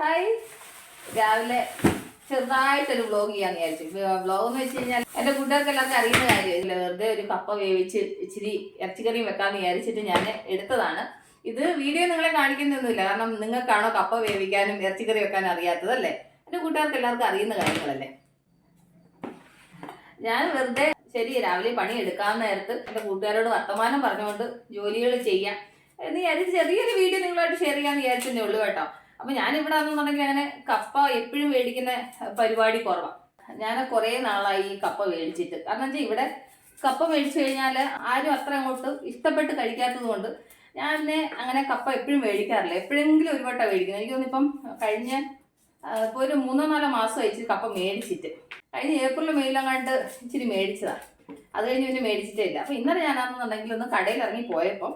Hi രാവിലെ ചെറുതായിട്ടൊരു vlog ചെയ്യാന്ന് വിചാരിച്ചു. വ്ളോഗ് എന്ന് വെച്ച് കഴിഞ്ഞാൽ എന്റെ കൂട്ടുകാർക്ക് എല്ലാവർക്കും അറിയുന്ന കാര്യമില്ല. വെറുതെ ഒരു കപ്പ വേവിച്ച് ഇച്ചിരി ഇറച്ചിക്കറിയും വെക്കാന്ന് വിചാരിച്ചിട്ട് ഞാൻ എടുത്തതാണ്. ഇത് വീഡിയോ നിങ്ങളെ കാണിക്കുന്നൊന്നുമില്ല. കാരണം നിങ്ങൾക്കാണോ കപ്പ വേവിക്കാനും ഇറച്ചിക്കറി വെക്കാനും അറിയാത്തതല്ലേ എന്റെ കൂട്ടുകാർക്ക് എല്ലാവർക്കും അറിയുന്ന കാര്യങ്ങളല്ലേ? ഞാൻ വെറുതെ ശരി രാവിലെ പണി എടുക്കാൻ നേരത്ത് എന്റെ കൂട്ടുകാരോട് വർത്തമാനം പറഞ്ഞുകൊണ്ട് ജോലികൾ ചെയ്യാം. എന്ന് വിചാരിച്ച് ചെറിയൊരു വീഡിയോ നിങ്ങളായിട്ട് ഷെയർ ചെയ്യാന്ന് വിചാരിച്ചതേ ഉള്ളൂ കേട്ടോ. അപ്പൊ ഞാൻ ഇവിടെ ആണെന്നുണ്ടെങ്കിൽ അങ്ങനെ കപ്പ എപ്പോഴും മേടിക്കുന്ന പരിപാടി കുറവാണ് ഞാൻ കുറേ നാളായി ഈ കപ്പ മേടിച്ചിട്ട് കാരണം വെച്ചാൽ ഇവിടെ കപ്പ മേടിച്ചു കഴിഞ്ഞാൽ ആരും അത്ര അങ്ങോട്ട് ഇഷ്ടപ്പെട്ട് കഴിക്കാത്തത് കൊണ്ട് ഞാൻ പിന്നെ അങ്ങനെ കപ്പ എപ്പോഴും മേടിക്കാറില്ല എപ്പോഴെങ്കിലും ഒരു വട്ടം മേടിക്കുന്നത് എനിക്ക് തോന്നിപ്പം കഴിഞ്ഞ ഇപ്പോൾ ഒരു മൂന്നോ നാലോ മാസം അയച്ച് കപ്പ മേടിച്ചിട്ട്. കഴിഞ്ഞ ഏപ്രിൽ മെയിലും കണ്ട് ഇച്ചിരി മേടിച്ചതാണ് അത് കഴിഞ്ഞ് പിന്നെ മേടിച്ചിട്ടേ ഇല്ല. അപ്പോൾ ഇന്നലെ ഞാനാണെന്നുണ്ടെങ്കിൽ ഒന്ന് കടയിൽ ഇറങ്ങി പോയപ്പം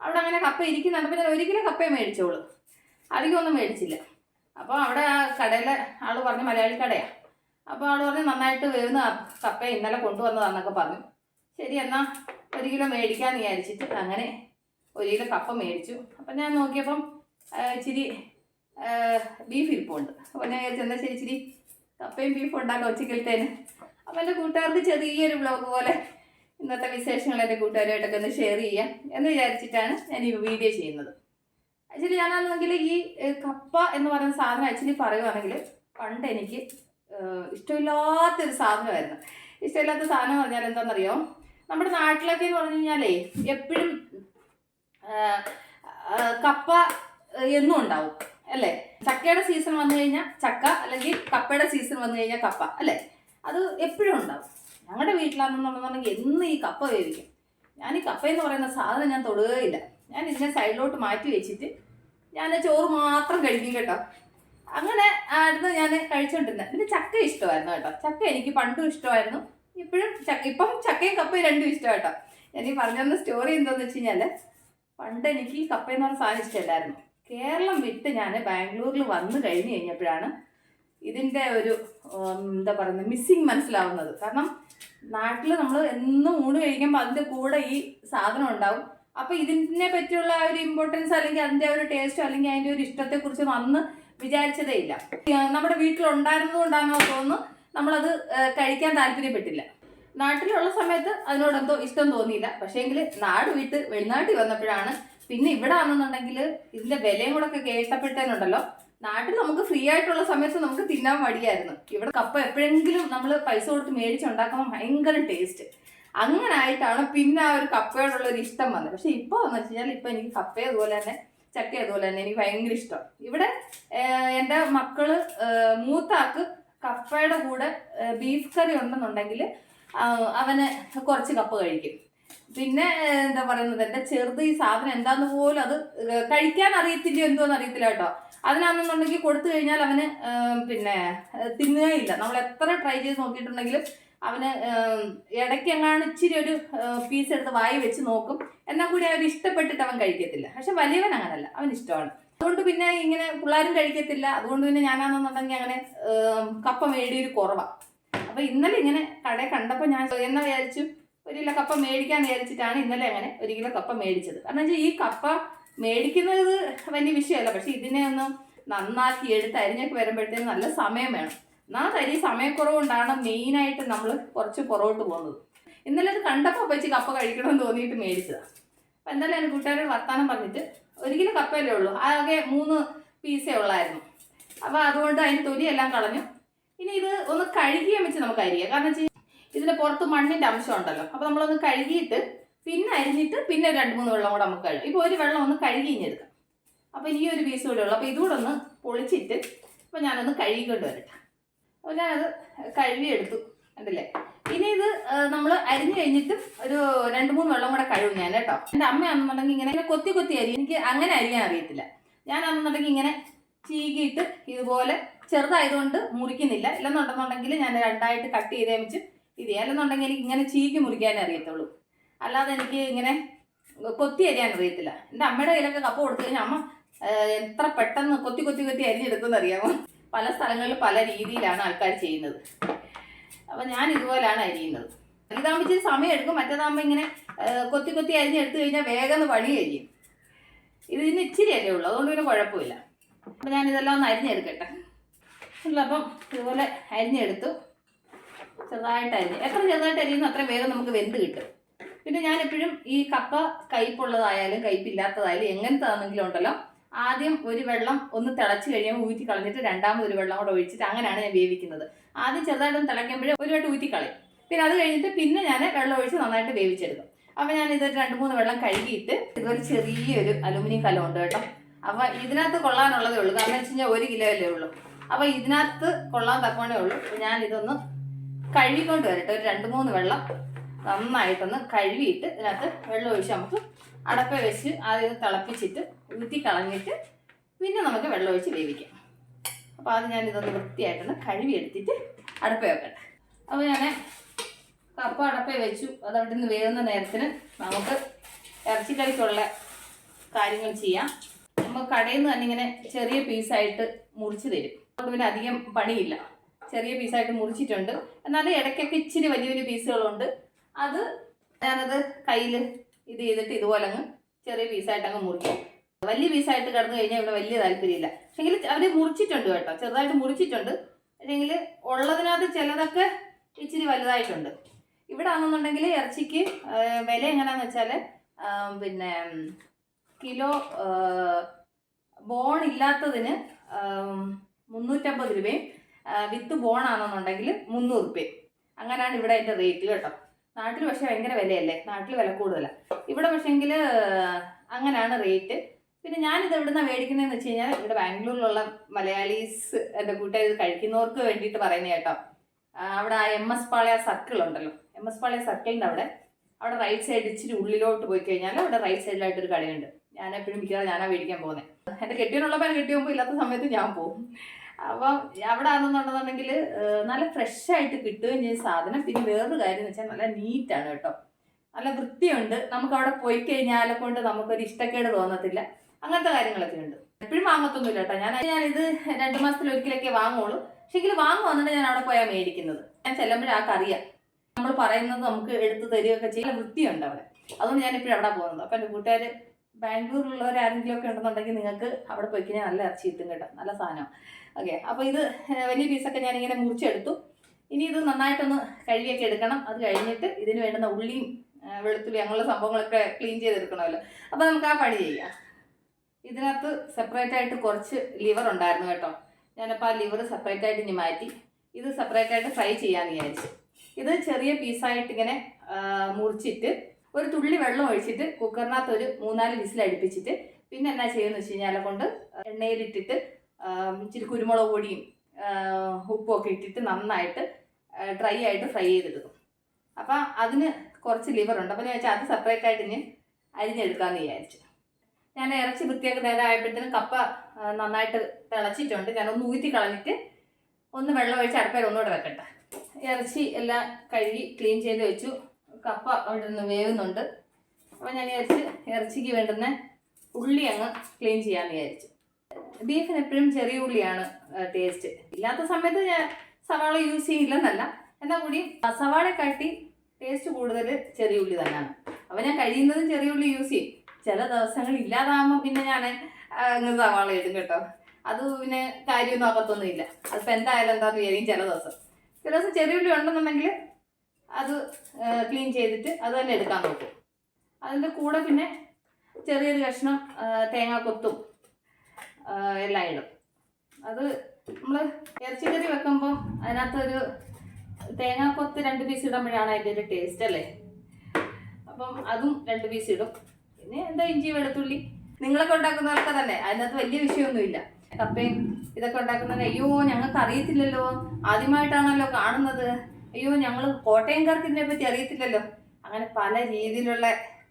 അവിടെ അങ്ങനെ കപ്പ ഇരിക്കുന്നുണ്ട്. അപ്പോൾ ഞാൻ ഒരിക്കലും കപ്പയെ മേടിച്ചോളൂ. അധികം ഒന്നും മേടിച്ചില്ല. അപ്പോൾ അവിടെ ആ കടയിലെ ആൾ പറഞ്ഞു മലയാളി കടയാണ് അപ്പോൾ ആൾ പറഞ്ഞു നന്നായിട്ട് വേവുന്ന കപ്പ ഇന്നലെ കൊണ്ടുവന്നതാണെന്നൊക്കെ പറഞ്ഞു. ശരി എന്നാൽ ഒരു കിലോ മേടിക്കാമെന്ന് വിചാരിച്ചിട്ട് അങ്ങനെ ഒരു കിലോ കപ്പ മേടിച്ചു. അപ്പം ഞാൻ നോക്കിയപ്പം ഇച്ചിരി ബീഫ് ഇരിപ്പുണ്ട്. അപ്പോൾ ഞാൻ വിചാരിച്ചു എന്നാൽ ശരി ഇച്ചിരി കപ്പയും ബീഫും ഉണ്ടാക്കാം ഉച്ചക്കലത്തേന് അപ്പം എന്റെ കൂട്ടുകാർക്ക് ചെറിയൊരു ബ്ലോഗ് പോലെ ഇന്നത്തെ വിശേഷങ്ങൾ എന്റെ കൂട്ടുകാരുമായിട്ടൊക്കെ ഒന്ന് ഷെയർ ചെയ്യാം എന്ന് വിചാരിച്ചിട്ടാണ് ഞാൻ ഈ വീഡിയോ ചെയ്യുന്നത്. ആക്ച്വലി ഞാനാണെങ്കിൽ ഈ കപ്പ എന്ന് പറയുന്ന സാധനം ആക്ച്വലി പറയുവാണെങ്കിൽ പണ്ട് എനിക്ക് ഇഷ്ടമില്ലാത്തൊരു സാധനമായിരുന്നു. ഇഷ്ടമില്ലാത്ത സാധനം എന്ന് പറഞ്ഞാൽ എന്താണെന്നറിയോ? നമ്മുടെ നാട്ടിലൊക്കെ എന്ന് പറഞ്ഞു കഴിഞ്ഞാലേ എപ്പോഴും കപ്പ എന്നും ഉണ്ടാവും അല്ലേ? ചക്കയുടെ സീസൺ വന്നു കഴിഞ്ഞാൽ ചക്ക അല്ലെങ്കിൽ കപ്പയുടെ സീസൺ വന്നു കഴിഞ്ഞാൽ കപ്പ അല്ലേ? അത് എപ്പോഴും ഉണ്ടാവും. ഞങ്ങളുടെ വീട്ടിലാണെന്നുണ്ടെന്നുണ്ടെങ്കിൽ എന്നും ഈ കപ്പ വേവിക്കും. ഞാൻ ഈ കപ്പ എന്ന് പറയുന്ന സാധനം ഞാൻ തൊടുകയില്ല. ഞാൻ ഇതിനെ സൈഡിലോട്ട് മാറ്റി വെച്ചിട്ട് ഞാൻ ചോറ് മാത്രം കഴിക്കും കേട്ടോ. അങ്ങനെ ആയിരുന്നു ഞാൻ കഴിച്ചുകൊണ്ടിരുന്നത് പിന്നെ ചക്ക ഇഷ്ടമായിരുന്നു കേട്ടോ. ചക്ക എനിക്ക് പണ്ടും ഇഷ്ടമായിരുന്നു. ഇപ്പോഴും ചക്ക ഇപ്പം ചക്കയും കപ്പയും രണ്ടും ഇഷ്ടം കേട്ടോ ഞാൻ ഈ പറഞ്ഞു തന്ന സ്റ്റോറി എന്താണെന്ന് വെച്ച് കഴിഞ്ഞാൽ പണ്ട് എനിക്ക് ഈ കപ്പ എന്ന് പറഞ്ഞ സാധനം ഇഷ്ടമല്ലായിരുന്നു. കേരളം വിട്ട് ഞാൻ ബാംഗ്ലൂരിൽ വന്നു കഴിഞ്ഞ് കഴിഞ്ഞപ്പോഴാണ് ഇതിന്റെ ഒരു എന്താ പറയുന്നത് മിസ്സിങ് മനസ്സിലാവുന്നത്. കാരണം നാട്ടിൽ നമ്മൾ എന്നും ഊണ് കഴിക്കുമ്പോൾ അതിന്റെ കൂടെ ഈ സാധനം ഉണ്ടാവും. അപ്പോൾ ഇതിനെ പറ്റിയുള്ള ആ ഒരു ഇമ്പോർട്ടൻസ് അല്ലെങ്കിൽ അതിന്റെ ഒരു ടേസ്റ്റ് അല്ലെങ്കിൽ അതിന്റെ ഒരു ഇഷ്ടത്തെക്കുറിച്ച് അന്ന് വിചാരിച്ചതേ ഇല്ല. നമ്മുടെ വീട്ടിലുണ്ടായിരുന്നത് കൊണ്ടാണോ തോന്നുന്നു നമ്മളത് കഴിക്കാൻ താല്പര്യപ്പെട്ടില്ല. നാട്ടിലുള്ള സമയത്ത് അതിനോടെന്തോ ഇഷ്ടം തോന്നിയില്ല. പക്ഷേങ്കിൽ നാട് വിട്ട് വെളിനാട്ടിൽ വന്നപ്പോഴാണ് പിന്നെ ഇവിടെ ആണെന്നുണ്ടെങ്കിൽ ഇതിന്റെ വിലയും കൂടെ ഒക്കെ കേട്ടപ്പെട്ടേനുണ്ടല്ലോ നാട്ടിൽ നമുക്ക് ഫ്രീ ആയിട്ടുള്ള സമയത്ത് നമുക്ക് തിന്നാൻ മടിയായിരുന്നു. ഇവിടെ കപ്പ എപ്പോഴെങ്കിലും നമ്മൾ പൈസ കൊടുത്ത് മേടിച്ചുണ്ടാക്കുമ്പോൾ ഭയങ്കര ടേസ്റ്റ് അങ്ങനെ ആയിട്ടാണ് പിന്നെ ആ ഒരു കപ്പയോടുള്ള ഒരു ഇഷ്ടം വന്നത്. പക്ഷെ ഇപ്പോൾ എന്ന് വെച്ച് കഴിഞ്ഞാൽ ഇപ്പൊ എനിക്ക് കപ്പ അതുപോലെ തന്നെ ചക്ക അതുപോലെ തന്നെ എനിക്ക് ഭയങ്കര ഇഷ്ടം. ഇവിടെ എന്റെ മക്കൾ മൂത്താക്ക് കപ്പയുടെ കൂടെ ബീഫ് കറി ഉണ്ടെന്നുണ്ടെങ്കിൽ അവന് കുറച്ച് കപ്പ കഴിക്കും. പിന്നെ എന്താ പറയുന്നത് എന്റെ ചെറുത് ഈ സാധനം എന്താന്ന് പോലും അത് കഴിക്കാൻ അറിയത്തില്ല എന്തോന്ന് അറിയത്തില്ല കേട്ടോ. അതിനാണെന്നുണ്ടെങ്കിൽ കൊടുത്തു കഴിഞ്ഞാൽ അവന് പിന്നെ തിന്നുകയില്ല നമ്മൾ എത്ര ട്രൈ ചെയ്ത് നോക്കിയിട്ടുണ്ടെങ്കിലും അവന് ഇടയ്ക്ക് എങ്ങാണ് ഇച്ചിരി ഒരു പീസ് എടുത്ത് വായി വെച്ച് നോക്കും. എന്നാൽ കൂടി അവർ ഇഷ്ടപ്പെട്ടിട്ട് അവൻ കഴിക്കത്തില്ല. പക്ഷെ വലിയവൻ അങ്ങനല്ല. അവൻ ഇഷ്ടമാണ്. അതുകൊണ്ട് പിന്നെ ഇങ്ങനെ പിള്ളേരും കഴിക്കത്തില്ല. അതുകൊണ്ട് പിന്നെ ഞാനാണെന്നുണ്ടെങ്കിൽ അങ്ങനെ കപ്പ മേടിയൊരു കുറവാണ് അപ്പൊ ഇന്നലെ ഇങ്ങനെ കടയിൽ കണ്ടപ്പോൾ ഞാൻ എന്നാ വിചാരിച്ചു ഒരു കിലോ കപ്പ മേടിക്കാൻ വിചാരിച്ചിട്ടാണ് ഇന്നലെ അങ്ങനെ ഒരു കിലോ കപ്പ മേടിച്ചത്. കാരണം വെച്ചാൽ ഈ കപ്പ മേടിക്കുന്നത് വലിയ വിഷയമല്ല. പക്ഷെ ഇതിനെ ഒന്ന് നന്നാക്കി എടുത്ത് അരിഞ്ഞൊക്കെ വരുമ്പോഴത്തേന് നല്ല സമയം വേണം. എന്നാൽ തരി സമയക്കുറവുകൊണ്ടാണ് മെയിനായിട്ട് നമ്മൾ കുറച്ച് പുറകോട്ട് പോകുന്നത്. ഇന്നലെ അത് കണ്ടപ്പോൾ വെച്ച് കപ്പ കഴിക്കണമെന്ന് തോന്നിയിട്ട് മേടിച്ചതാണ് അപ്പം എന്തായാലും എന്റെ കൂട്ടുകാരോട് വർത്താനം പറഞ്ഞിട്ട് ഒരിക്കലും കിലോ കപ്പയല്ലേ ഉള്ളൂ. ആകെ മൂന്ന് പീസേ ഉള്ളായിരുന്നു. അപ്പോൾ അതുകൊണ്ട് അതിന്റെ തൊലിയെല്ലാം കളഞ്ഞു. ഇനി ഇത് ഒന്ന് കഴുകിയാൽ വെച്ച് നമുക്ക് അരിയാം. കാരണം വെച്ചാൽ ഇതിന്റെ പുറത്ത് മണ്ണിന്റെ അംശം ഉണ്ടല്ലോ. അപ്പോൾ നമ്മളൊന്ന് കഴുകിയിട്ട് പിന്നെ അരിഞ്ഞിട്ട് പിന്നെ രണ്ട് മൂന്ന് വെള്ളം കൂടെ നമുക്ക് കഴുകും. ഇപ്പോൾ ഒരു വെള്ളം ഒന്ന് കഴുകി ഇഞ്ഞെടുക്കാം അപ്പോൾ ഈ ഒരു പീസ് കൂടെ ഉള്ളൂ. അപ്പോൾ ഇതുകൂടെ ഒന്ന് പൊളിച്ചിട്ട് അപ്പോൾ ഞാനൊന്ന് കഴുകിക്കൊണ്ട് വരട്ടെ. അപ്പോൾ ഞാനത് കഴുകിയെടുത്തു കണ്ടില്ലേ? ഇനി ഇത് നമ്മൾ അരിഞ്ഞു കഴിഞ്ഞിട്ട് ഒരു രണ്ട് മൂന്ന് വെള്ളം കൂടെ കഴുകും ഞാൻ കേട്ടോ. എന്റെ അമ്മയാണെന്നുണ്ടെങ്കിൽ ഇങ്ങനെ കൊത്തി കൊത്തി അരി എനിക്ക് അങ്ങനെ അരിയാൻ അറിയത്തില്ല. ഞാനാണെന്നുണ്ടെങ്കിൽ ഇങ്ങനെ ചീകിയിട്ട് ഇതുപോലെ ചെറുതായതുകൊണ്ട് മുറിക്കുന്നില്ല. ഇല്ലെന്നുണ്ടെന്നുണ്ടെങ്കിൽ ഞാൻ രണ്ടായിട്ട് കട്ട് ചെയ്തേ വെച്ച് ഇത്. അല്ലെന്നുണ്ടെങ്കിൽ എനിക്ക് ഇങ്ങനെ ചീകി മുറിക്കാനേ അറിയത്തുള്ളൂ. അല്ലാതെ എനിക്ക് ഇങ്ങനെ കൊത്തി അരിയാൻ അറിയത്തില്ല. എന്റെ അമ്മയുടെ കയ്യിലൊക്കെ കപ്പ കൊടുത്തു കഴിഞ്ഞാൽ അമ്മ എത്ര പെട്ടെന്ന് കൊത്തി കൊത്തി കൊത്തി അരിഞ്ഞെടുക്കുമെന്ന് അറിയാമോ? പല സ്ഥലങ്ങളിൽ പല രീതിയിലാണ് ആൾക്കാർ ചെയ്യുന്നത്. അപ്പം ഞാൻ ഇതുപോലെയാണ് അരിയുന്നത്. വലുതാകുമ്പോൾ ഇച്ചിരി സമയം എടുക്കും. മറ്റേതാകുമ്പോൾ ഇങ്ങനെ കൊത്തി കൊത്തി അരിഞ്ഞെടുത്തു കഴിഞ്ഞാൽ വേഗം പണി കഴിയും. ഇതിന് ഇച്ചിരി അല്ലേ ഉള്ളൂ. അതുകൊണ്ട് പിന്നെ കുഴപ്പമില്ല. അപ്പം ഞാൻ ഇതെല്ലാം ഒന്ന് അരിഞ്ഞെടുക്കട്ടെ. അപ്പം ഇതുപോലെ അരിഞ്ഞെടുത്തു. ചെറുതായിട്ട് അരിഞ്ഞു. എത്ര ചെറുതായിട്ട് അരിയുന്നു അത്രയും വേഗം നമുക്ക് വെന്ത് കിട്ടും. പിന്നെ ഞാൻ എപ്പോഴും ഈ കപ്പ കയ്പുള്ളതായാലും കയ്പില്ലാത്തതായാലും എങ്ങനത്തെ ആണെങ്കിലും ഉണ്ടല്ലോ ആദ്യം ഒരു വെള്ളം ഒന്ന് തിളച്ച് കഴിയുമ്പോൾ ഊറ്റി കളഞ്ഞിട്ട് രണ്ടാമത് ഒരു വെള്ളം കൂടെ ഒഴിച്ചിട്ട് അങ്ങനെയാണ് ഞാൻ വേവിക്കുന്നത്. ആദ്യം ചെറുതായിട്ടൊന്ന് തിളയ്ക്കുമ്പോഴേ ഒരു വട്ടം ഊറ്റി കളയും. പിന്നെ അത് കഴിഞ്ഞിട്ട് പിന്നെ ഞാൻ വെള്ളം ഒഴിച്ച് നന്നായിട്ട് വേവിച്ചെടുക്കും. അപ്പം ഞാൻ ഇത് രണ്ട് മൂന്ന് വെള്ളം കഴുകിയിട്ട് ഇതൊരു ചെറിയൊരു അലുമിനിയം കലം ഉണ്ട് കേട്ടോ. അപ്പോൾ ഇതിനകത്ത് കൊള്ളാനുള്ളതേ ഉള്ളൂ. കാരണം വെച്ച് കഴിഞ്ഞാൽ ഒരു കിലോ അല്ലേ ഉള്ളൂ. അപ്പോൾ ഇതിനകത്ത് കൊള്ളാൻ തക്കോണേ ഉള്ളൂ. ഞാൻ ഇതൊന്ന് കഴുകിക്കൊണ്ട് വരട്ടെ. ഒരു രണ്ട് മൂന്ന് വെള്ളം നന്നായിട്ടൊന്ന് കഴുകിയിട്ട് ഇതിനകത്ത് വെള്ളം ഒഴിച്ച് നമുക്ക് അടപ്പ വെച്ച് ആദ്യം തിളപ്പിച്ചിട്ട് ഊറ്റി കളഞ്ഞിട്ട് പിന്നെ നമുക്ക് വെള്ളം ഒഴിച്ച് വേവിക്കാം. അപ്പോൾ അത് ഞാൻ ഇതൊന്ന് വൃത്തിയായിട്ടൊന്ന് കഴുകി എടുത്തിട്ട് അടപ്പ വെക്കട്ടെ. അപ്പോൾ ഞാൻ കപ്പ അടപ്പ വെച്ചു. അത് അവിടെ നിന്ന് വേവുന്ന നേരത്തിന് നമുക്ക് ഇറച്ചിക്കറിക്കുള്ള കാര്യങ്ങൾ ചെയ്യാം. നമ്മൾ കടയിൽ നിന്ന് തന്നെ ഇങ്ങനെ ചെറിയ പീസായിട്ട് മുറിച്ച് തരും. അതുകൊണ്ട് പിന്നെ അധികം പണിയില്ല. ചെറിയ പീസായിട്ട് മുറിച്ചിട്ടുണ്ട്. എന്നാലും ഇടയ്ക്കൊക്കെ ഇച്ചിരി വലിയ വലിയ പീസുകളുണ്ട് അത് ഞാനത് കയ്യിൽ ഇത് ചെയ്തിട്ട് ഇതുപോലെ അങ്ങ് ചെറിയ പീസായിട്ട് അങ്ങ് മുറിക്കും. വലിയ പീസായിട്ട് കിടന്നു കഴിഞ്ഞാൽ ഇവിടെ വലിയ താല്പര്യമില്ല. പക്ഷെങ്കിൽ അവർ മുറിച്ചിട്ടുണ്ട് കേട്ടോ. ചെറുതായിട്ട് മുറിച്ചിട്ടുണ്ട്. അല്ലെങ്കിൽ ഉള്ളതിനകത്ത് ചിലതൊക്കെ ഇച്ചിരി വലുതായിട്ടുണ്ട്. ഇവിടെ ആണെന്നുണ്ടെങ്കിൽ ഇറച്ചിക്ക് വില എങ്ങനെയാന്ന് വെച്ചാൽ പിന്നെ കിലോ ബോൺ ഇല്ലാത്തതിന് മുന്നൂറ്റമ്പത് രൂപയും വിത്ത് ബോൺ ആണെന്നുണ്ടെങ്കിൽ മുന്നൂറ് രൂപയും. അങ്ങനെയാണ് ഇവിടെ അതിന്റെ റേറ്റ് കേട്ടോ. നാട്ടിൽ പക്ഷെ ഭയങ്കര വിലയല്ലേ? നാട്ടിൽ വില കൂടുതലാണ് ഇവിടെ പക്ഷേങ്കിൽ അങ്ങനെയാണ് റേറ്റ്. പിന്നെ ഞാനിത് എവിടുന്ന മേടിക്കുന്നതെന്ന് വെച്ച് കഴിഞ്ഞാൽ ഇവിടെ ബാംഗ്ലൂരിലുള്ള മലയാളീസ് എന്റെ കൂട്ടുകാർ ഇത് കഴിക്കുന്നവർക്ക് വേണ്ടിയിട്ട് പറയുന്നത് കേട്ടോ. അവിടെ ആ എം എസ് പാളയ സർക്കിൾ ഉണ്ടല്ലോ. എം എസ് പാളയ സർക്കിളിന്റെ അവിടെ. അവിടെ റൈറ്റ് സൈഡ് ഇച്ചിരി ഉള്ളിലോട്ട് പോയി കഴിഞ്ഞാൽ അവിടെ റൈറ്റ് സൈഡിലായിട്ട് ഒരു കടയുണ്ട്. ഞാൻ എപ്പോഴും മിക്കവാറും ഞാനാ മേടിക്കാൻ പോകുന്നത് എന്റെ കെട്ടി പോകുമ്പോൾ ഇല്ലാത്ത സമയത്ത് ഞാൻ പോകും. അപ്പം അവിടെ ആണെന്നുണ്ടെന്നുണ്ടെങ്കിൽ നല്ല ഫ്രഷ് ആയിട്ട് കിട്ടുകയും ചെയ്യും സാധനം. പിന്നെ വേറൊരു കാര്യം എന്ന് വെച്ചാൽ നല്ല നീറ്റാണ് കേട്ടോ. നല്ല വൃത്തിയുണ്ട്. നമുക്ക് അവിടെ പോയി കഴിഞ്ഞാലെ കൊണ്ട് നമുക്കൊരു ഇഷ്ടക്കേട് തോന്നത്തില്ല. അങ്ങനത്തെ കാര്യങ്ങളൊക്കെ ഉണ്ട്. എപ്പോഴും വാങ്ങത്തൊന്നുമില്ല കേട്ടോ. ഞാൻ ഇത് രണ്ട് മാസത്തിൽ ഒരിക്കലൊക്കെ വാങ്ങുള്ളൂ. പക്ഷെ എങ്കിൽ വന്നിട്ട് ഞാൻ അവിടെ പോയാൽ മേടിക്കുന്നത്. ഞാൻ ചെല്ലുമ്പോഴാൾക്ക് അറിയാം നമ്മൾ പറയുന്നത് നമുക്ക് എടുത്ത് തരികയൊക്കെ ചെയ്യാൻ വൃത്തിയുണ്ട് അവിടെ. അതുകൊണ്ട് ഞാൻ ഇപ്പോഴും അവിടെ പോകുന്നത്. അപ്പം എന്റെ കൂട്ടുകാർ ബാംഗ്ലൂരിലുള്ളവരാരെങ്കിലും ഒക്കെ ഉണ്ടെന്നുണ്ടെങ്കിൽ നിങ്ങൾക്ക് അവിടെ പോയി കഴിഞ്ഞാൽ നല്ല ഇറച്ചി കിട്ടും കേട്ടോ. നല്ല സാധനം ഓക്കെ അപ്പോൾ ഇത് വലിയ പീസൊക്കെ ഞാനിങ്ങനെ മുറിച്ചെടുത്തു. ഇനി ഇത് നന്നായിട്ടൊന്ന് കഴുകിയൊക്കെ എടുക്കണം. അത് കഴിഞ്ഞിട്ട് ഇതിന് വേണ്ടുന്ന ഉള്ളിയും വെളുത്തുള്ളി അങ്ങനെയുള്ള സംഭവങ്ങളൊക്കെ ക്ലീൻ ചെയ്തെടുക്കണമല്ലോ. അപ്പോൾ നമുക്ക് ആ പണി ചെയ്യാം. ഇതിനകത്ത് സെപ്പറേറ്റ് ആയിട്ട് കുറച്ച് ലിവർ ഉണ്ടായിരുന്നു കേട്ടോ. ഞാനപ്പോൾ ആ ലിവർ സെപ്പറേറ്റ് ആയിട്ട് ഇനി മാറ്റി ഇത് സെപ്പറേറ്റ് ആയിട്ട് ഫ്രൈ ചെയ്യാമെന്ന് വിചാരിച്ചു. ഇത് ചെറിയ പീസായിട്ട് ഇങ്ങനെ മുറിച്ചിട്ട് ഒരു തുള്ളി വെള്ളം ഒഴിച്ചിട്ട് കുക്കറിനകത്ത് ഒരു മൂന്നാൽ വിസിൽ അടുപ്പിച്ചിട്ട് പിന്നെ എന്നാ ചെയ്യുമെന്ന് വെച്ച് കഴിഞ്ഞാൽ കൊണ്ട് എണ്ണയിലിട്ടിട്ട് ഇച്ചിരി കുരുമുളക് പൊടിയും ഉപ്പുമൊക്കെ ഇട്ടിട്ട് നന്നായിട്ട് ഡ്രൈ ആയിട്ട് ഫ്രൈ ചെയ്തെടുക്കും. അപ്പം അതിന് കുറച്ച് ലിവറുണ്ട് അപ്പോൾ അപ്പം ഞാൻ വെച്ചാൽ അത് സെപ്പറേറ്റ് ആയിട്ട് ഇനി അരിഞ്ഞെടുക്കാമെന്ന് വിചാരിച്ചു. ഞാൻ ഇറച്ചി വൃത്തിയാക്കി നേരമായപ്പോഴത്തേനും കപ്പ നന്നായിട്ട് തിളച്ചിട്ടുണ്ട്. ഒന്ന് ഊറ്റി കളഞ്ഞിട്ട് ഒന്ന് വെള്ളം ഒഴിച്ച് അടുപ്പയിൽ ഒന്നുകൂടെ വെക്കട്ടെ. ഇറച്ചി എല്ലാം കഴുകി ക്ലീൻ ചെയ്ത് വെച്ചു. കപ്പ അവിടെ നിന്ന് വേവുന്നുണ്ട്. അപ്പോൾ ഞാൻ വിചാരിച്ച് ഇറച്ചിക്ക് വേണ്ടുന്ന ഉള്ളി അങ്ങ് ക്ലീൻ ചെയ്യാമെന്ന് വിചാരിച്ചു. ബീഫിന് എപ്പോഴും ചെറിയ ഉള്ളിയാണ് ടേസ്റ്റ് ഇല്ലാത്ത സമയത്ത് ഞാൻ സവാള യൂസ് ചെയ്യില്ലെന്നല്ല. എന്നാൽ കൂടി സവാളയെക്കാട്ടി ടേസ്റ്റ് കൂടുതൽ ചെറിയ ഉള്ളി തന്നെയാണ്. അപ്പോൾ ഞാൻ കഴിയുന്നതും ചെറിയ ഉള്ളി യൂസ് ചെയ്യും. ചില ദിവസങ്ങൾ ഇല്ലാതാകുമ്പോൾ പിന്നെ ഞാൻ അങ്ങ് സവാള ഇടും കേട്ടോ. അത് പിന്നെ കാര്യമൊന്നും ആകത്തൊന്നുമില്ല അതിപ്പോൾ എന്തായാലും എന്താന്ന് വിചാരിക്കും ചില ദിവസം. ചില ദിവസം ചെറിയ ഉള്ളി ഉണ്ടെന്നുണ്ടെങ്കിൽ അത് ക്ലീൻ ചെയ്തിട്ട് അത് തന്നെ എടുക്കാൻ നോക്കും. അതിന്റെ കൂടെ പിന്നെ ചെറിയൊരു കഷ്ണം ആ, തേങ്ങാക്കൊത്തും ആ, എല്ലാം ഇടും. അത് നമ്മൾ ഇറച്ചിക്കറി വെക്കുമ്പം അതിനകത്തൊരു തേങ്ങാക്കൊത്ത് രണ്ട് പീസ് ഇടുമ്പോഴാണ് അതിന്റെ ഒരു ടേസ്റ്റ് അല്ലേ? അപ്പം അതും രണ്ട് പീസ് ഇടും. പിന്നെ എന്താ ഇഞ്ചി വെളുത്തുള്ളി? നിങ്ങളൊക്കെ ഉണ്ടാക്കുന്നവർക്ക് തന്നെ. അതിനകത്ത് വലിയ വിഷയമൊന്നുമില്ല. കപ്പയും ഇതൊക്കെ ഉണ്ടാക്കുന്നത് അയ്യോ ഞങ്ങൾക്ക് അറിയത്തില്ലല്ലോ. ആദ്യമായിട്ടാണല്ലോ കാണുന്നത്. അയ്യോ ഞങ്ങൾ കോട്ടയംകാർക്ക് ഇതിനെ പറ്റി അറിയത്തില്ലല്ലോ. അങ്ങനെ പല രീതിയിലുള്ള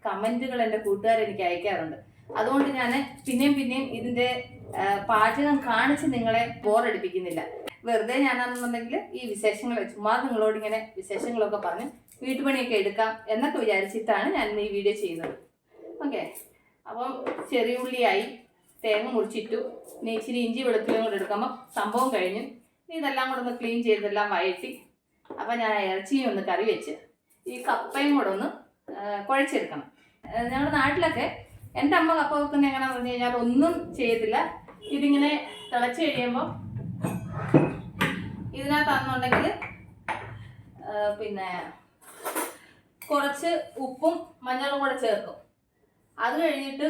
കമന്റുകൾ എന്റെ കൂട്ടുകാർ എനിക്ക് അയക്കാറുണ്ട്. അതുകൊണ്ട് ഞാൻ പിന്നെയും പിന്നെയും ഇതിന്റെ പാചകം കാണിച്ച് നിങ്ങളെ ബോറടിപ്പിക്കുന്നില്ല. വെറുതെ ഞാനാണെന്നുണ്ടെങ്കിൽ ഈ വിശേഷങ്ങൾ ചുമ്മാ നിങ്ങളോട് ഇങ്ങനെ വിശേഷങ്ങളൊക്കെ പറഞ്ഞ് വീട്ടുപണിയൊക്കെ എടുക്കാം എന്നൊക്കെ വിചാരിച്ചിട്ടാണ് ഞാൻ ഈ വീഡിയോ ചെയ്യുന്നത്. ഓക്കെ. അപ്പം ചെറിയ ഉള്ളിയായി തേങ്ങ മുറിച്ചിട്ടു. ഇനി ഇച്ചിരി ഇഞ്ചി വെളുത്തുള്ളിയും കൂടെ എടുക്കുമ്പോൾ സംഭവം കഴിഞ്ഞു ഇതെല്ലാം കൂടെ ഒന്ന് ക്ലീൻ ചെയ്തെല്ലാം വഴറ്റി അപ്പം ഞാൻ ഇറച്ചിയും ഒന്ന് കറി വെച്ച് ഈ കപ്പയും കൂടെ ഒന്ന് കുഴച്ചെടുക്കണം. ഞങ്ങളുടെ നാട്ടിലൊക്കെ എന്റെ അമ്മ കപ്പ വെക്കുന്ന എങ്ങനെയാണെന്ന് പറഞ്ഞു കഴിഞ്ഞാൽ ഒന്നും ചെയ്തില്ല. ഇതിങ്ങനെ തിളച്ച് കഴിയുമ്പോൾ ഇതിനകത്താണെന്നുണ്ടെങ്കിൽ പിന്നെ കുറച്ച് ഉപ്പും മഞ്ഞളും കൂടെ ചേർക്കും. അത് കഴിഞ്ഞിട്ട്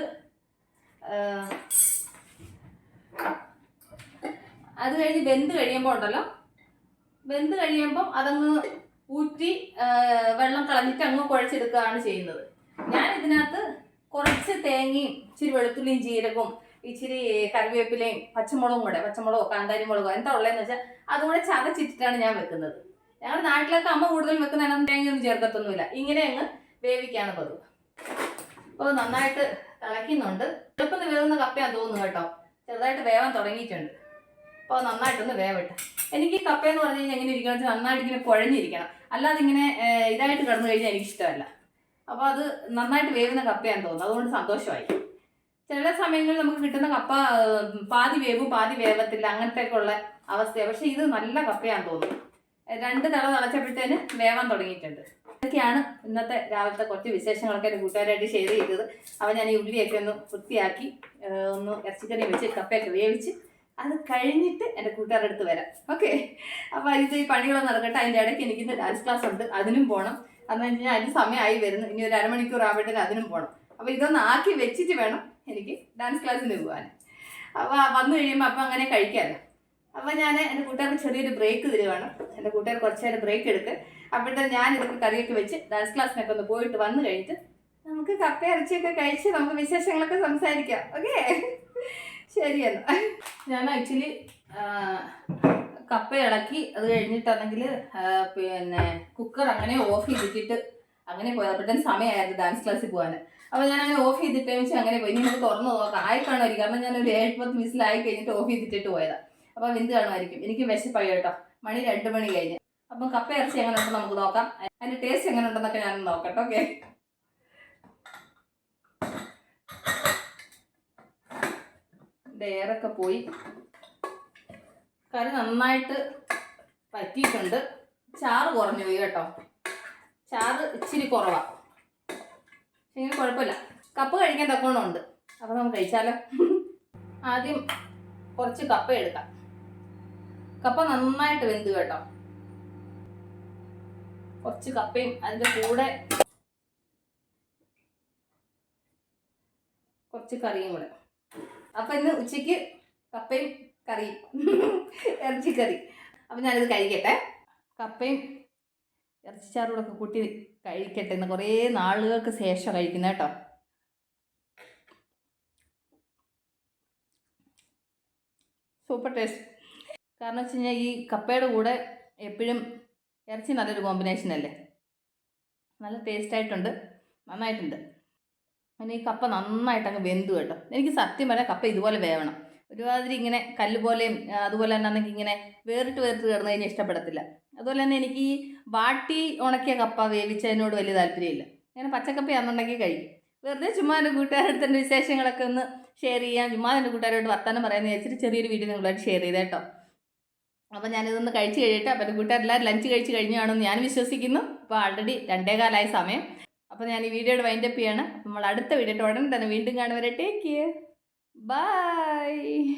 അത് കഴിഞ്ഞ് വെന്ത് കഴിയുമ്പോൾ ഉണ്ടല്ലോ വെന്ത് കഴിയുമ്പം അതങ്ങ് ഊറ്റി വെള്ളം കളഞ്ഞിട്ട് അങ്ങ് കുഴച്ചെടുക്കുകയാണ് ചെയ്യുന്നത്. ഞാൻ ഇതിനകത്ത് കുറച്ച് തേങ്ങയും ഇച്ചിരി വെളുത്തുള്ളിയും ജീരകവും ഇച്ചിരി കറിവേപ്പിലയും പച്ചമുളകും കൂടെ പച്ചമുളകോ കാന്താരി മുളകോ എന്താ ഉള്ളതെന്ന് വെച്ചാൽ അതും കൂടെ ചതച്ചിട്ടിട്ടാണ് ഞാൻ വെക്കുന്നത്. ഞങ്ങളുടെ നാട്ടിലൊക്കെ അമ്മ കൂടുതൽ വെക്കുന്നതിനകത്ത് തേങ്ങയൊന്നും ചേർക്കത്തൊന്നുമില്ല. ഇങ്ങനെ അങ്ങ് വേവിക്കാണ് പതിവ്. അപ്പോൾ നന്നായിട്ട് തിളയ്ക്കുന്നുണ്ട്. എളുപ്പം വേവുന്ന കപ്പയാണ് തോന്നുന്നു കേട്ടോ. ചെറുതായിട്ട് വേവാൻ തുടങ്ങിയിട്ടുണ്ട്. അപ്പോൾ നന്നായിട്ടൊന്ന് വേവട്ടെ. എനിക്ക് കപ്പയെന്ന് പറഞ്ഞു കഴിഞ്ഞാൽ എങ്ങനെ ഇരിക്കണം വെച്ചാൽ നന്നായിട്ട് ഇങ്ങനെ കുഴഞ്ഞിരിക്കണം. അല്ലാതെ ഇങ്ങനെ ഇതായിട്ട് കിടന്നു കഴിഞ്ഞാൽ എനിക്കിഷ്ടമല്ല. അപ്പോൾ അത് നന്നായിട്ട് വേവുന്ന കപ്പയാന്ന് തോന്നുന്നു. അതുകൊണ്ട് സന്തോഷമായി. ചില സമയങ്ങളിൽ നമുക്ക് കിട്ടുന്ന കപ്പ പാതി വേവും പാതി വേവത്തില്ല അങ്ങനത്തെ ഒക്കെ ഉള്ള അവസ്ഥയാണ് പക്ഷെ ഇത് നല്ല കപ്പയാന്ന് തോന്നുന്നു. രണ്ട് തള തളച്ചപ്പോഴത്തേന് വേവാൻ തുടങ്ങിയിട്ടുണ്ട്. ഇതൊക്കെയാണ് ഇന്നത്തെ രാവിലത്തെ കുറച്ച് വിശേഷങ്ങളൊക്കെ എന്റെ കൂട്ടുകാരായിട്ട് ഷെയർ ചെയ്തത്. അപ്പോൾ ഞാൻ ഈ ഉള്ളിയൊക്കെ ഒന്ന് വൃത്തിയാക്കി ഒന്ന് ഇറച്ചിക്കറി വെച്ച് കപ്പയൊക്കെ വേവിച്ച് അത് കഴിഞ്ഞിട്ട് എന്റെ കൂട്ടുകാരുടെ അടുത്ത് വരാം. ഓക്കെ. അപ്പോൾ ഇത് ഈ പണികളൊന്നും നടക്കട്ടെ. അതിന്റെ ഇടയ്ക്ക് എനിക്ക് ഇന്ന് ഡാൻസ് ക്ലാസ് ഉണ്ട്. അതിനും പോകണം അതെന്ന് വെച്ച് കഴിഞ്ഞാൽ അതിന് സമയമായി വരുന്നു. ഇനി ഒരു അരമണിക്കൂർ ആകുമ്പോഴത്തേക്ക് അതിനും പോകണം അപ്പോൾ ഇതൊന്ന് ആക്കി വെച്ചിട്ട് വേണം എനിക്ക് ഡാൻസ് ക്ലാസ്സിന് പോകാൻ. അപ്പോൾ വന്നു കഴിയുമ്പോൾ അപ്പം അങ്ങനെ കഴിക്കാമല്ലോ അപ്പോൾ ഞാൻ എന്റെ കൂട്ടുകാർക്ക് ചെറിയൊരു ബ്രേക്ക് തരുവാണ്. എന്റെ കൂട്ടുകാർ കുറച്ച് നേരം ബ്രേക്ക് എടുക്ക്. അപ്പോഴത്തേക്ക് ഞാൻ ഇതൊക്കെ കറിയൊക്കെ വെച്ച് ഡാൻസ് ക്ലാസ്സിനൊക്കെ ഒന്ന് പോയിട്ട് വന്നു കഴിഞ്ഞിട്ട് നമുക്ക് കപ്പ ഇറച്ചിയൊക്കെ കഴിച്ച് നമുക്ക് വിശേഷങ്ങളൊക്കെ സംസാരിക്കാം. ഓക്കെ ശരി ഞാൻ ആക്ച്വലി കപ്പ ഇളക്കി അത് കഴിഞ്ഞിട്ടാണെങ്കിൽ പിന്നെ കുക്കർ അങ്ങനെ ഓഫ് ചെയ്തിട്ട് അങ്ങനെ പോയത് അപ്പോഴത്തേന് സമയമായിരുന്നു ഡാൻസ് ക്ലാസ്സിൽ പോകാൻ അപ്പോൾ ഞാൻ അങ്ങനെ ഓഫ് ചെയ്തിട്ട് വെച്ച് അങ്ങനെ പോയി. ഇനി തുറന്ന് നോക്കാം. ആയി കാണുമായിരിക്കും. കാരണം ഞാൻ ഒരു ഏഴ് പത്ത് മിസ്സിലായി കഴിഞ്ഞിട്ട് ഓഫ് ചെയ്തിട്ടിട്ട് പോയതാണ് അപ്പോൾ എന്ത് കാണുമായിരിക്കും? എനിക്ക് വിശപ്പായി കേട്ടോ. മണി രണ്ട് മണി കഴിഞ്ഞ്. അപ്പം കപ്പ ഇറച്ചി എങ്ങനെ ഉണ്ടെന്ന് നമുക്ക് നോക്കാം. അതിന്റെ ടേസ്റ്റ് എങ്ങനെ ഉണ്ടെന്നൊക്കെ ഞാൻ നോക്കട്ടെ. ഓക്കെ എയറൊക്കെ പോയി. കറി നന്നായിട്ട് പറ്റിയിട്ടുണ്ട്. ചാറ് കുറഞ്ഞു പോയി കേട്ടോ. ചാറ് ഇച്ചിരി കുറവാണ് പക്ഷേ കുഴപ്പമില്ല. കപ്പ് കഴിക്കാൻ തക്കോണമുണ്ട് അപ്പോൾ നമുക്ക് കഴിച്ചാലോ? ആദ്യം കുറച്ച് കപ്പ എടുക്കാം. കപ്പ നന്നായിട്ട് വെന്ത് കേട്ടോ. കുറച്ച് കപ്പയും അതിന്റെ കൂടെ കുറച്ച് കറിയും കൂടെ. അപ്പം ഇന്ന് ഉച്ചയ്ക്ക് കപ്പയും കറിയും ഇറച്ചിക്കറി അപ്പം ഞാനിത് കഴിക്കട്ടെ. കപ്പയും ഇറച്ചിച്ചാറൂടൊക്കെ കൂട്ടി കഴിക്കട്ടെ എന്ന് കുറേ നാളുകൾക്ക് ശേഷം കഴിക്കുന്ന കേട്ടോ. Super taste. കാരണം വെച്ച് കഴിഞ്ഞാൽ ഈ കപ്പയുടെ കൂടെ എപ്പോഴും ഇറച്ചി നല്ലൊരു കോമ്പിനേഷൻ അല്ലേ? നല്ല ടേസ്റ്റ് ആയിട്ടുണ്ട്. നന്നായിട്ടുണ്ട്. അങ്ങനെ ഈ കപ്പ നന്നായിട്ട് അങ്ങ് വെന്തു കേട്ടോ. എനിക്ക് സത്യം പറയാം കപ്പ ഇതുപോലെ വേവണം. ഒരുമാതിരി ഇങ്ങനെ കല്ല് പോലെയും അതുപോലെ തന്നെ അന്നെങ്കിൽ ഇങ്ങനെ വേറിട്ട് വേറിട്ട് കയറുന്ന കഴിഞ്ഞാൽ ഇഷ്ടപ്പെടത്തില്ല. അതുപോലെ തന്നെ എനിക്ക് ഈ വാട്ടി ഉണക്കിയ കപ്പ വേവിച്ചതിനോട് വലിയ താല്പര്യമില്ല. ഇങ്ങനെ പച്ചക്കപ്പയാണെന്നുണ്ടെങ്കിൽ കഴിക്കും. വെറുതെ ചുമ്മാ എന്റെ കൂട്ടുകാരുടെ എന്റെ വിശേഷങ്ങളൊക്കെ ഒന്ന് ഷെയർ ചെയ്യാം. ചുമ്മാ എന്റെ കൂട്ടുകാരോട് വർത്താനം പറയാമെന്ന് വെച്ചിട്ട് ചെറിയൊരു വീഡിയോ നിങ്ങളായിട്ട് ഷെയർ ചെയ്തേ കേട്ടോ. അപ്പോൾ ഞാനിതൊന്ന് കഴിച്ച് കഴിയട്ടെ അപ്പോൾ എന്റെ കൂട്ടുകാരെല്ലാവരും ലഞ്ച് കഴിച്ച് കഴിഞ്ഞാണെന്ന് ഞാൻ വിശ്വസിക്കുന്നു. അപ്പോൾ ആൾറെഡി രണ്ടേകാലായ സമയം. അപ്പോൾ ഞാൻ ഈ വീഡിയോയുടെ വൈൻഡപ്പ് ചെയ്യാണ്. നമ്മൾ അടുത്ത വീഡിയോ ഉടനെ തന്നെ വീണ്ടും കാണുവരെ ടേക്ക് കെയർ Bye.